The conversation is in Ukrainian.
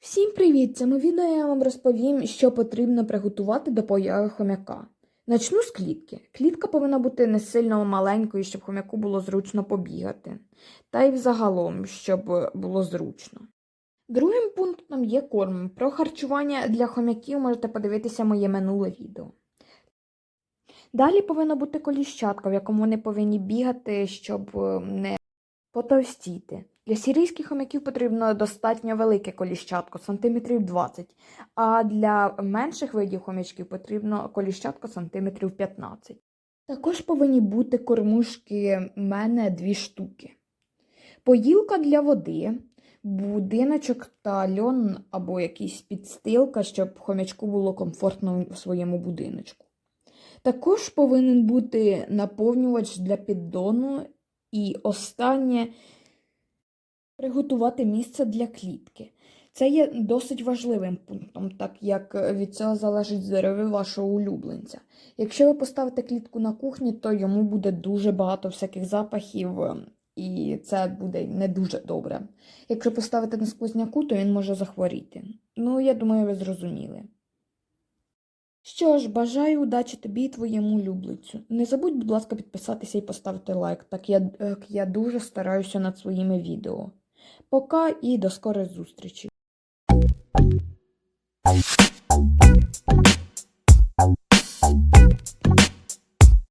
Всім привіт! В цьому відео я вам розповім, що потрібно приготувати до появи хомяка. Начну з клітки. Клітка повинна бути не сильно маленькою, щоб хомяку було зручно побігати. Та й взагалом, щоб було зручно. Другим пунктом є корм. Про харчування для хомяків можете подивитися моє минуле відео. Далі повинна бути коліщатка, в якому вони повинні бігати, щоб е, не потовстіти. Для сірійських хомяків потрібно достатньо велике коліщатко, сантиметрів 20, а для менших видів хомячків потрібно коліщатко сантиметрів 15. Також повинні бути кормушки в мене дві штуки. Поїлка для води, будиночок та льон або якийсь підстилка, щоб хомячку було комфортно в своєму будиночку. Також повинен бути наповнювач для піддону і останнє приготувати місце для клітки. Це є досить важливим пунктом, так як від цього залежить здоров'я вашого улюбленця. Якщо ви поставите клітку на кухні, то йому буде дуже багато всяких запахів, е, і це буде не дуже добре. Якщо поставити на сквозняку, то він може захворіти. Ну, я думаю, ви зрозуміли. Що ж, бажаю удачі тобі і твоєму улюбленцю. Не забудь, будь ласка, підписатися і поставити лайк, так як я дуже стараюся над своїми відео. Пока і до скорої зустрічі!